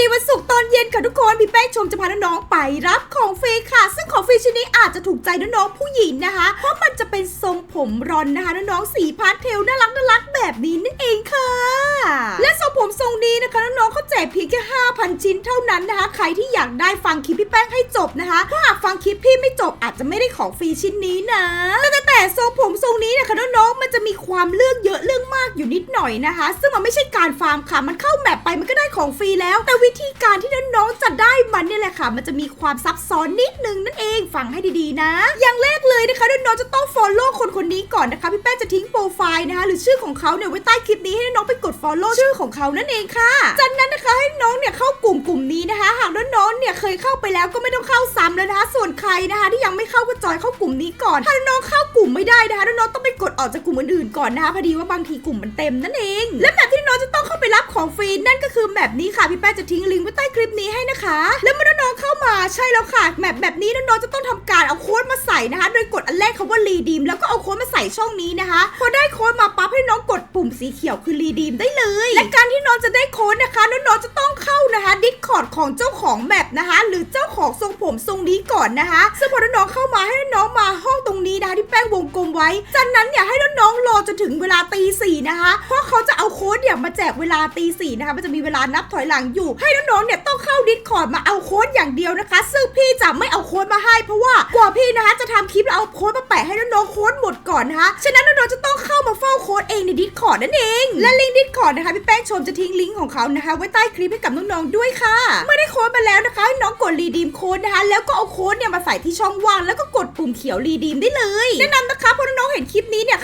ดีวันศุกร์ตอนเย็นค่ะทุกคนพี่แป้งชมจะพาน้องๆไปรับของฟรีค่ะ ซึ่งของฟรีชิ้นนี้อาจจะถูกใจน้องๆผู้หญิงนะคะ เพราะมันจะเป็นทรงผมรอนนะคะน้องๆสีพาสเทลน่ารักน่ารักแบบนี้นั่นเองค่ะ และทรงผมทรงนี้นะคะน้องๆเขาแจกเพียงแค่5,000 ชิ้นเท่านั้นนะคะ ใครที่อยากได้ฟังคลิปพี่แป้งให้จบนะคะถ้าหากฟังคลิปพี่ไม่จบอาจจะไม่ได้ของฟรีชิ้นนี้นะแต่แต่ทรงผมทรงนี้ะคะน้อมันจะมีความเรื่องเยอะเรื่องมากอยู่นิดหน่อยนะคะ ซึ่งมันไม่ใช่การฟาร์มค่ะ มันเข้าแมปไปมันก็ได้ของฟรีแล้ว แต่วิธีการที่น้อง แหละค่ะ มันจะมีความซับซ้อนนิดนึงนั่นเองฟังให้ดีๆนะ อย่างแรกเลยนะคะน้องจะต้อง follow คนคนนี้ก่อนนะคะ พี่แป้งจะทิ้งโปรไฟล์นะคะหรือชื่อของเขาเนี่ยไว้ใต้คลิปนี้ให้น้องไปกด follow ชื่อของเขานั่นเองค่ะ จากนั้นนะคะให้น้องเนี่ยเข้ากลุ่มกลุ่มนี้นะคะ หากน้องๆเนี่ยเคยเข้าไปแล้วก็ไม่ต้องเข้าซ้ำแล้วนะคะ ส่วนใครนะคะ ที่ยังไม่เข้าก็จอยเข้ากลุ่มนี้ก่อน ถ้าน้องเข้ากลุ่มไม่ได้นะคะน้องต้องไปกดออกจากกลุ่มอื่นๆก่อนนะคะพอดีว่าบางทีกลุ่มมันเต็มนั่นเองและ น้องๆจะต้องเข้าไปรับของฟรีนั่นก็คือแบบนี้ค่ะพี่แป้งจะทิ้งลิงก์ไว้ใต้คลิปนี้ให้นะคะ แล้วเมื่อน้องๆเข้ามาใช่แล้วค่ะแบบแบบนี้น้องๆจะต้องทำการเอาโค้ดมาใส่นะคะ โดยกดอันแรกคำว่ารีดีมแล้วก็เอาโค้ดมาใส่ช่องนี้นะคะพอได้โค้ดมาปั๊บให้น้องกดปุ่มสีเขียวคือรีดีมได้เลย และการที่น้องจะได้โค้ดนะคะน้องๆจะต้องเข้านะคะดิสคอร์ดของเจ้าของแมปนะคะ หรือเจ้าของทรงผมทรงนี้ก่อนนะคะซึ่งพอน้องๆเข้ามาให้น้องมาห้องตรงนี้นะคะที่แป้งวงกลมไว้จากนั้นเนี่ยให้น้องๆรอจนถึงเวลาตีสี่นะคะเพราะ เนี่ยมาแจกเวลาตีสี่นะคะมันจะมีเวลานับถอยหลังอยู่ ให้น้องๆเนี่ยต้องเข้าดิสคอร์ดมาเอาโค้ดอย่างเดียวนะคะ ซึ่งพี่จะไม่เอาโค้ดมาให้เพราะว่ากว่าพี่นะคะจะทำคลิปแล้วเอาโค้ดมาแปะให้น้องๆโค้ดหมดก่อนนะคะฉะนั้นน้องๆจะต้องเข้ามาเฝ้าโค้ดเองในดิสคอร์ดนั่นเอง และลิงก์ดิสคอร์ดนะคะพี่แป้งชมจะทิ้งลิงก์ของเขานะคะ ไว้ใต้คลิปให้กับน้องๆด้วยค่ะเมื่อได้โค้ดมาแล้วนะคะน้องกดรีดีมโค้ดนะคะ แล้วก็เอาโค้ดเนี่ยมาใส่ที่ช่องว่างแล้วก็กดปุ่มเขียวรีดีมได้เลยแนะนำนะคะพอน้องๆเห็นคลิป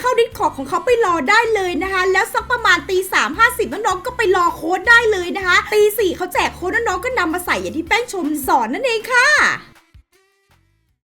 เข้าดิสคอร์ดของเขาไปรอได้เลยนะคะ แล้วสักประมาณตีสามห้าสิบน้องๆก็ไปรอโค้ดได้เลยนะคะตีสี่เขาแจกโค้ดน้องๆก็นำมาใส่อย่างที่แป้งชมสอนนั่นเองค่ะ